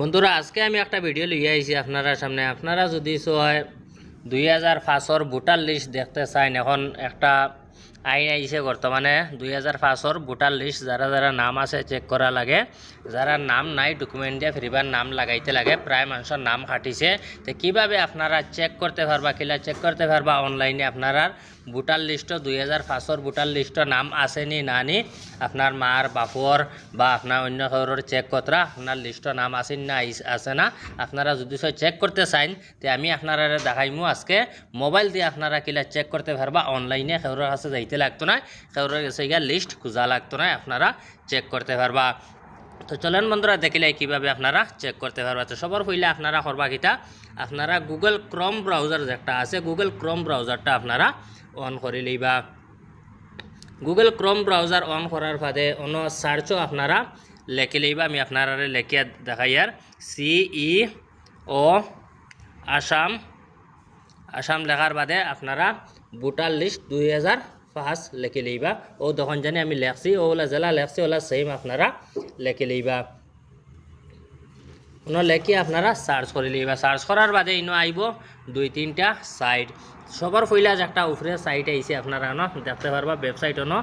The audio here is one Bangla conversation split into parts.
বন্ধুরা, আজকে আমি একটা ভিডিও লিয়ে আইছি আপনারা সামনে। আপনারা যদি হয় দুই হাজার পাঁচর ভোটার লিস্ট দেখতে চান, এখন একটা আইন আইছে বর্তমানে দুই হাজার পাঁচর ভোটার লিস্ট যারা যারা নাম আছে চেক করা লাগে। যারা নাম নাই ডকুমেন্ট দিয়ে ফিরিবার নাম লাগাইতে লাগে প্রায় মানুষের নাম কাটিছে। তো কীভাবে আপনারা চেক করতে পারবা, কিলা চেক করতে পারবা অনলাইনে আপনারা ভোটার লিস্টও দুই হাজার পাঁচর ভোটার লিস্টও নাম আসেনি না, নি আপনার মার বাপর বা আপনার অন্য কারোর চেক কতরা আপনার লিস্টও নাম আসেন না আছে না, আপনারা যদি চেক করতে চান তে আমি আপনারা দেখাইমু আজকে। মোবাইল দিয়ে আপনারা কিলা চেক করতে পারবা অনলাইনে কারোর কাছে যাইতে লাগতো না। কাছে গিয়া লিস্ট খোঁজা লাগতো না, আপনারা চেক করতে পারবা। তো চলেন বন্ধুরা দেখিলে কীভাবে আপনারা চেক করতে পারবা। তো সবার হইলে আপনারা করবা কিটা? আপনারা গুগল ক্রম ব্রাউজার যেটা আছে গুগল ক্রম ব্রাউজারটা আপনারা অন করে লইবা। গুগল ক্রম ব্রাউজার অন করার বাদে অন্য সার্চও আপনারা লেখে লইবা। আমি আপনারা লেখিয়া দেখাই আর। C E O Assam Assam লেখার বাদে আপনারা ভোটার লিস্ট দুই হাজার পাঁচ লেখে লইবা। ও তখন জানি আমি লেখছি ওলা জেলা লেখছি, ওলা সেম আপনারা লেখে লইবা। কোনো লেখি আপনারা সার্চ করে লইবা। সার্চ করার বাদে ইনো আইব দুই তিনটা সাইট সবার ফইলা যে একটা উপরে সাইট আইছে আপনারা ন, দেখতে পারবা ওয়েবসাইট ন,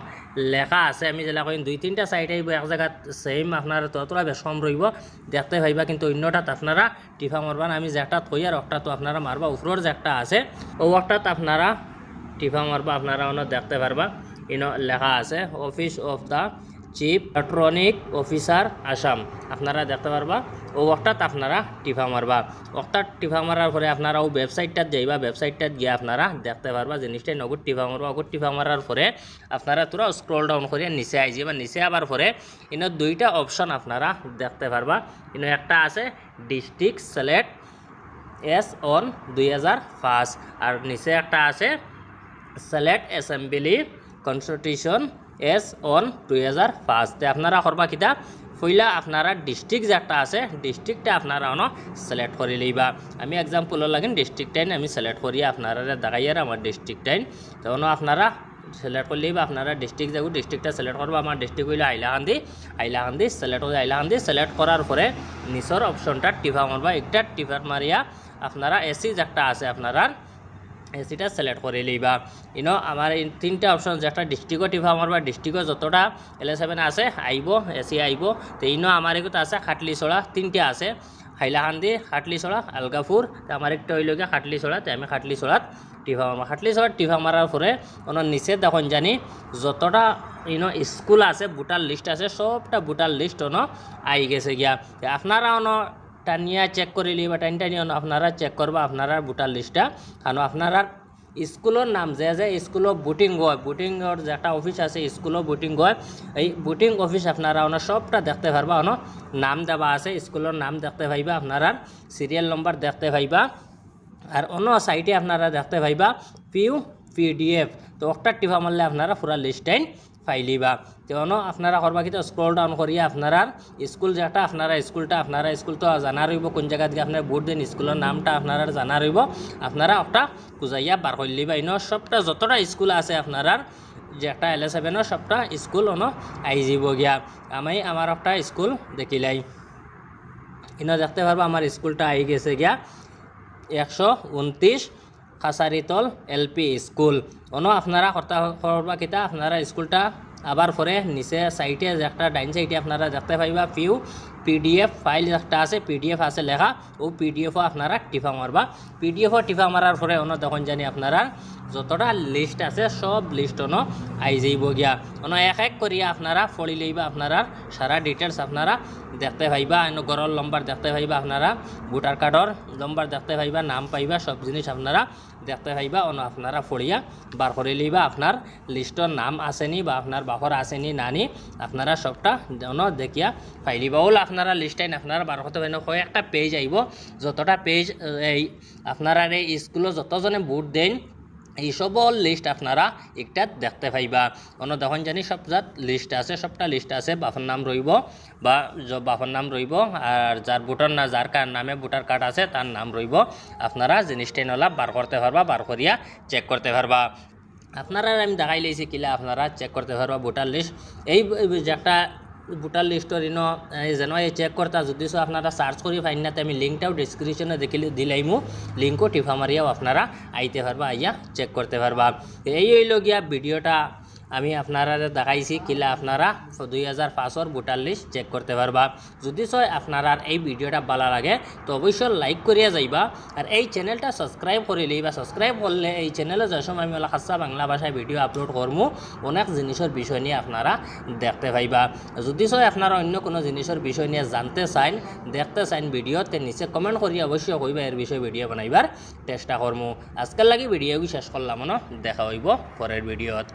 লেখা আছে। আমি যেটা কইম দুই তিনটা সাইট আইব, এক জায়গাত সেম আপনার ততটা বেশ কম রইব। দেখতে পাইবা কিন্তু অন্যটাত আপনারা টিফা মারবান আমি যেটাত কই আর একটা তো আপনারা মারবা। যে একটা আছে, ও একটাত আপনারা টিফা মারবা, আপনারা অন্য দেখতে পারবা। ইনো লেখা আছে office of the chief electronic officer Assam আপনারা দেখতে পারবা, ও ওটাত আপনারা টিফা মারবা। ওটাত টিফা মারার পরে আপনারা ও ওয়েবসাইটটাত যাইবা ওয়েবসাইটটাত গিয়ে আপনারা দেখতে পারবা জিনিসটাই নগদ টিফা মারবা। অগর টিফা মারার পরে আপনারা তোরা স্ক্রল ডাউন করে নিচে আই যাবা নিচে আবার পরে ইনো দুইটা অপশন আপনারা দেখতে পারবা। ইনো একটা আছে ডিস্ট্রিক্ট সিলেক্ট এস অন দুই হাজার পাঁচ আর নিচে একটা আছে select assembly constitution as on দুই হাজার পাঁচ তে আপনারা করবা কিতা? পইলা আপনারা ডিস্ট্রিক্ট যে একটা আছে ডিস্ট্রিক্টটা আপনারা অন সিলেক্ট করে লইবা। আমি এক্সাম্পল লাগিন ডিস্ট্রিক্ট টাইন আমি সিলেক্ট করি আপনারা দেখাইয়ার আমার ডিস্ট্রিক্ট টাইন তখন আপনারা সিলেক্ট করলে বা আপনারা ডিস্ট্রিক্ট যাব ডিস্ট্রিক্টটা সিলেক্ট করব আমার ডিস্ট্রিক্ট হইলে আইলাকান্দি আইলাকান্দি সিলেক্ট হয়ে আইলাকান্দি সিলেক্ট করার পরে নিচর অপশনটা টিফা মারবা একটা টিফার মারিয়া আপনারা এসি যেটা আছে আপনারা এসিটা সিলেক্ট করে লইবা। ইনো আমার তিনটা অপশন যে একটা ডিস্ট্রিক্টও টিভা বা ডিস্ট্রিক্টও যতটা এল সেভেন আছে আইব এসি আইব তো ইনো আমার এগুলো আছে খাটলিছড়া তিনটা আছে। হাইলাকান্দি খাটলিছড়া আলগাপুর তো আমার একটা হইল গিয়ে খাটলিছড়া তো, আমি খাটলিছড়াত টিভা মারবা খাটলিছড়াত টিভা মারার পরে ওনার নিচে দেখুন জানি, যতটা ইনো স্কুল আছে ভোটার লিস্ট আছে, সবটা ভোটার লিস্ট অন আই গেছে গিয়া আপনারা অন টানিয়া চেক করে লিবা টানি টানি আপনারা চেক করবা, আপনারা ভোটার লিস্টটা কারণ আপনারা স্কুলের নাম, যে যে স্কুলত বুটিং হয় বুটিংর যে একটা অফিস আছে স্কুলত বুটিং হয়, এই বুটিং অফিস আপনারা ওনার সবটা দেখতে পারবা ওনো নাম দেওয়া আছে স্কুলের নাম দেখতে পাইবা, আপনারা সিরিয়াল নম্বর দেখতে পাইবা, আর অন্য সাইটে আপনারা দেখতে পাইবা পিউ পিডিএফ তো একটা টিপা মারলে আপনারা পুরা লিস্টাইন ফাইলিবা। তেমন আপনারা করবা কিন্তু স্ক্রল ডাউন করিয়া আপনারা স্কুল যেটা আপনারা স্কুলটা আপনারা স্কুল তো জানা রইব কোন জায়গাত গিয়ে আপনার ভোট দিন স্কুলের নামটা আপনারা জানা রইব আপনারা একটা খুঁজাইয়া বার করে লিবা ইনো সবটা যতটা স্কুল আছে আপনারা যে একটা এল সেভেনের সবটা স্কুল অন আই যাব গিয়া আমি আমার একটা স্কুল দেখিলাই। ইনো দেখতে পারব আমার স্কুলটা আই গেছে গিয়া। একশো উনত্রিশ কাছারিতল এল পি স্কুল। অন আপনারা কর্তা করবা কিতা আপনারা স্কুলটা আবার পরে নিচে সাইটে যে একটা, ডাইন সাইডে আপনারা দেখতে পাইবা, পিউ। পিডিএফ ফাইল একটা আছে পিডিএফ আছে লেখা, ও পিডিএফও আপনারা টিফা মারবা। পিডিএফও টিফা মারার পরে অন্য তখন জানি আপনারা যতটা লিস্ট আছে, সব লিস্ট অন আই যাইব গিয়া। অন এক এক করিয়া আপনারা ফড়ি লইবা আপনারা, সারা ডিটেলস আপনারা দেখতে পাইবা। অন্য গড়র নম্বর দেখতে পাইবা আপনারা ভোটার কার্ডর নম্বর দেখতে পাইবা, নাম পাইবা, সব জিনিস আপনারা দেখতে পাইবা। অন আপনারা ফড়িয়া বার করে লইবা, আপনার লিস্টর নাম আসেনি বা আপনার বাপর আসেনি নানি আপনারা সবটা অন দেখিয়া ফাইলিবা ওল আপনারা লিস্টাইন আপনারা বার করতে পারেন। একটা পেজ আইব যতটা পেজ এই আপনারা এই স্কুলে যতজনে ভোট দেন, এই সবল লিস্ট আপনারা একটা দেখতে পাইবা। অন্য দেখুন জানি সব জাত লিস্ট আছে, সবটা লিস্ট আছে বাপর নাম রইব বা বাপর নাম রইব আর যার ভোটার না যার কার নামে ভোটার কার্ড আছে তার নাম রইব আপনারা জিনিসটাই নলা বার করতে পারবা, বার করিয়া চেক করতে পারবা। আপনারা আমি দেখাই লাইছি কিলা আপনারা চেক করতে পারবা ভোটার লিস্ট এই যে একটা ভোটার লিস্টর ইন যেন এই চেক করতা যদি সো আপনারা সার্চ করে ফাইন না আমি লিঙ্কটাও ডিসক্রিপশনে দেখিলে দিলাইমু লিঙ্কও টিফা মারিয়াও আপনারা আইতে পারবা আইয়া চেক করতে পারবা এই হইল গিয়া ভিডিওটা আমি আপনারা দেখাইছি, কিলা আপনারা দুই হাজার পাঁচর ভোটার লিস্ট চেক করতে পারবা। যদি সয় আপনারা এই ভিডিওটা ভালো লাগে, তো অবশ্যই লাইক করিয়া যাইবা। আর এই চ্যানেলটা সাবস্ক্রাইব করিলে বা সাবস্ক্রাইব করলে এই চ্যানেলে যে সময় আমি খাসা বাংলা ভাষায় ভিডিও আপলোড করমু, অনেক জিনিসের বিষয় নিয়ে আপনারা দেখতে পাইবা। যদি সয় আপনারা অন্য কোনো জিনিসের বিষয় নিয়ে জানতে চাইন, দেখতে চাইন ভিডিও তে নিচে কমেন্ট করি অবশ্যই কইবা এর বিষয়ে ভিডিও বানাইবার চেষ্টা করমু। আজকাল লাগি ভিডিও শেষ করলাম ন দেখা হইব পরের ভিডিওত